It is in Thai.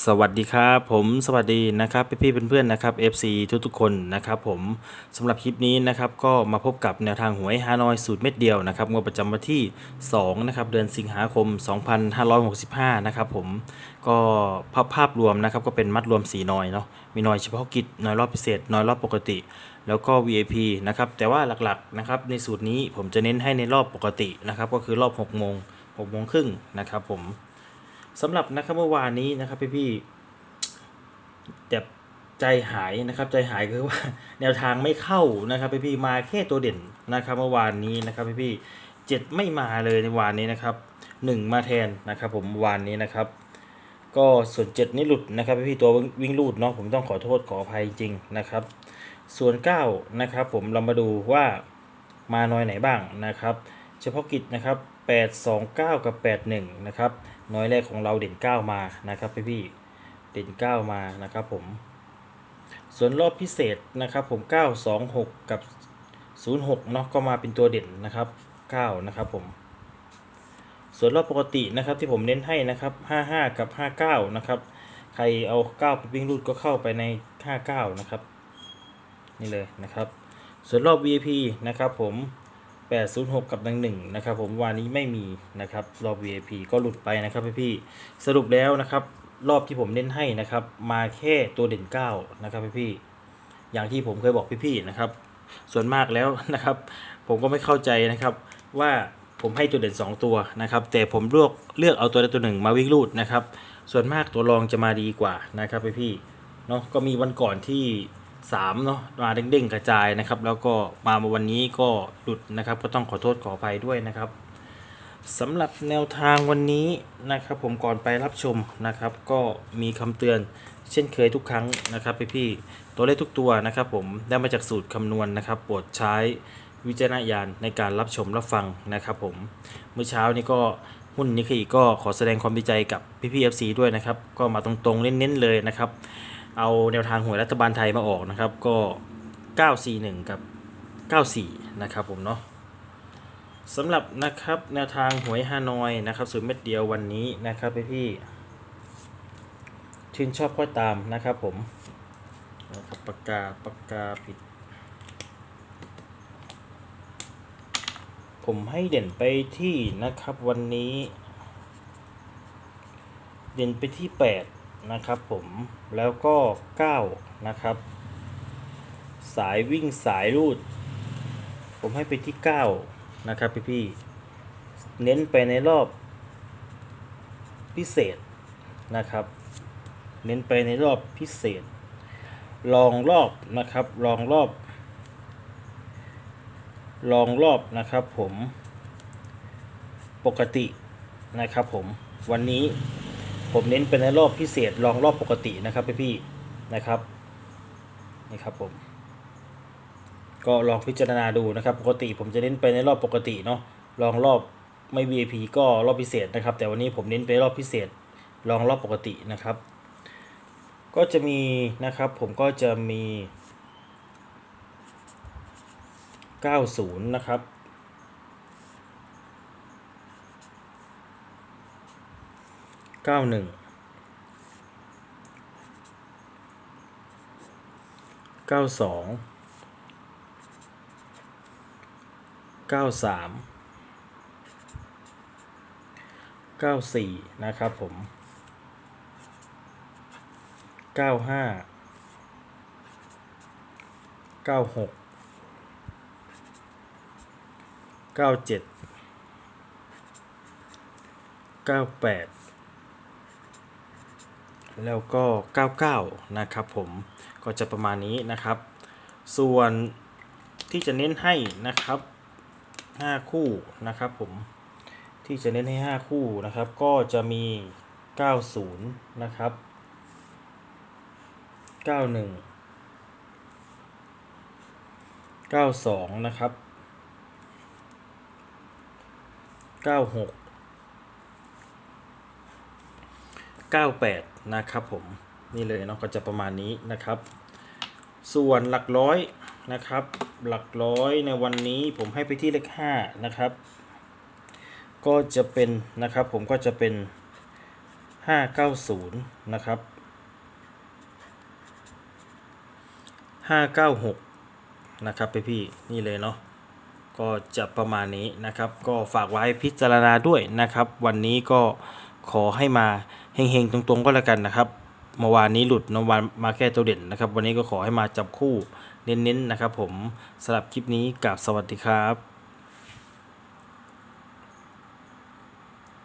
สวัสดีครับผมสวัสดีนะครับพี่ๆเพื่อนๆนะครับ FC ทุกๆคนนะครับผมสำหรับคลิปนี้นะครับก็มาพบกับแนวทางหวยฮานอยสูตรเม็ดเดียวนะครับงวดประจำวันที่2นะครับเดือนสิงหาคม 2565นะครับผมก็ภาพภาพรวมนะครับก็เป็นมัดรวมสีน้อยเนาะมีน้อยเฉพาะกิจน้อยรอบพิเศษน้อยรอบปกติ แล้วก็ VIP นะครับแต่ว่าหลักๆนะครับในสูตรนี้ผมจะเน้นให้ในรอบปกตินะครับก็คือรอบ6โมง6โมงครึ่งนะครับผม สำหรับนะครับเมื่อวานนี้นะครับพี่พี่แต่ใจหายนะครับ ใจหายคือว่าแนวทางไม่เข้านะครับพี่พี่มาแค่ตัวเด่นนะครับเมื่อวานนี้นะครับพี่พี่เจ็ดไม่มาเลยในวานนี้นะครับหนึ่งมาแทนนะครับ ผมวานนี้นะครับ ก็ส่วนเจ็ดนี่หลุดนะครับพี่พี่ตัววิ่งลูดเนาะผมต้องขอโทษขออภัยจริงนะครับ ส่วนเก้านะครับ ผมเรามาดูว่ามาน้อยไหนบ้างนะครับ เฉพาะกิจนะครับ 829 กับ 81 นะครับน้อยแรกของเราเด่น 9 มานะครับพี่พี่เด่น 9 มานะครับผม ส่วนรอบพิเศษนะครับผม 926 กับ 06เนาะก็มาเป็นตัวเด่นนะครับ 9 นะครับผม ส่วนรอบปกตินะครับที่ผมเน้นให้นะครับ 55 กับ 59 นะครับ ใครเอา 9 ไปวิ่งรูดก็เข้าไปใน 59 นะครับ นี่เลยนะครับ ส่วนรอบ VIP นะครับผม 806 กับดังหนึ่งนะครับผมวันนี้ไม่มีนะครับรอบ VIP ก็หลุดไปนะครับพี่พี่สรุปแล้วนะครับรอบที่ผมเน้นให้นะครับมาแค่ตัวเด่น 9 นะครับพี่พี่อย่างที่ผมเคยบอกพี่พี่นะครับส่วนมากแล้วนะครับ ผมก็ไม่เข้าใจนะครับว่าผมให้ตัวเด่น 2 ตัวนะครับแต่ผมเลือกเลือกเอาตัวใดตัวหนึ่งมาวิ่งรูดนะครับส่วนมากตัวรองจะมาดีกว่านะครับพี่พี่เนาะก็มีวันก่อนที่ 3เนาะมาเด้งๆกระจายนะครับ แล้วก็มาวันนี้ก็หลุดนะครับ ก็ต้องขอโทษขออภัยด้วยนะครับสำหรับแนวทางวันนี้นะครับ ผมก่อนไปรับชมนะครับ ก็มีคำเตือนเช่นเคยทุกครั้งนะครับพี่ๆตัวเลขทุกตัวนะครับ ผมได้มาจากสูตรคำนวณนะครับโปรดใช้วิจารณญาณในการรับชมรับฟังนะครับ ผมเมื่อเช้านี้ก็หุ้นนิกเกอีก็ขอแสดงความดีใจกับพี่ๆ FC ด้วยนะครับ ก็มาตรงๆเน้นๆเลยนะครับ เอาแนวทางหวยรัฐบาลไทยมาออกนะครับ ก็ 941 กับ 94 นะครับผมเนาะสำหรับนะครับแนวทางหวยฮานอยนะครับสูตรเม็ดเดียววันนี้นะครับพี่พี่ชื่นชอบก็ตามนะครับผมนะครับปากกาปากกาปิด ผมให้เด่นไปที่นะครับวันนี้ เด่นไปที่ 8 นะครับผมแล้วก็ 9 นะครับ สายวิ่งสายรูด ผมให้ไปที่ 9 นะครับพี่พี่เน้นไปในรอบพิเศษนะครับ เน้นไปในรอบพิเศษ ลองรอบนะครับ ลองรอบ ลองรอบนะครับผมปกตินะครับผมวันนี้ ผมเน้นเป็นในรอบพิเศษลองรอบปกตินะครับพี่ๆนะครับนี่ครับผมก็ลองพิจารณาดูนะครับ ปกติผมจะเน้นไปในรอบปกติเนาะลองรอบไม่ VIP ก็รอบพิเศษนะครับ แต่วันนี้ผมเน้นไปรอบพิเศษลองรอบปกตินะครับ ก็จะมีนะครับผมก็จะมี 90 นะครับ เก้าหนึ่งเก้าสองเก้าสามเก้าสี่นะครับผมเก้าห้าเก้าหกเก้าเจ็ดเก้าแปด แล้วก็ 99 นะครับผมก็จะประมาณนี้นะครับ ส่วนที่จะเน้นให้นะครับ 5 คู่นะครับผมที่จะเน้นให้ 5 คู่นะครับ ก็จะมี 90 นะครับ 91 92 นะครับ 96 98 นะครับผมนี่เลยเนาะก็จะประมาณนี้นะครับ ส่วนหลักร้อยนะครับ หลักร้อยในวันนี้ผมให้ไปที่เลข5นะครับ ก็จะเป็นนะครับผมก็จะเป็นห้าเก้าศูนย์นะครับห้าเก้าหกนะครับพี่พี่นี่เลยเนาะก็จะประมาณนี้นะครับ ก็ฝากไว้พิจารณาด้วยนะครับ วันนี้ก็ ขอให้มาเฮงๆตรงๆก็แล้วกันนะครับเมื่อวานนี้หลุดนวานมาแค่ตัวเด่นนะครับ วันนี้ก็ขอให้มาจับคู่เน้นๆนะครับ ผมสำหรับคลิปนี้กับสวัสดีครับ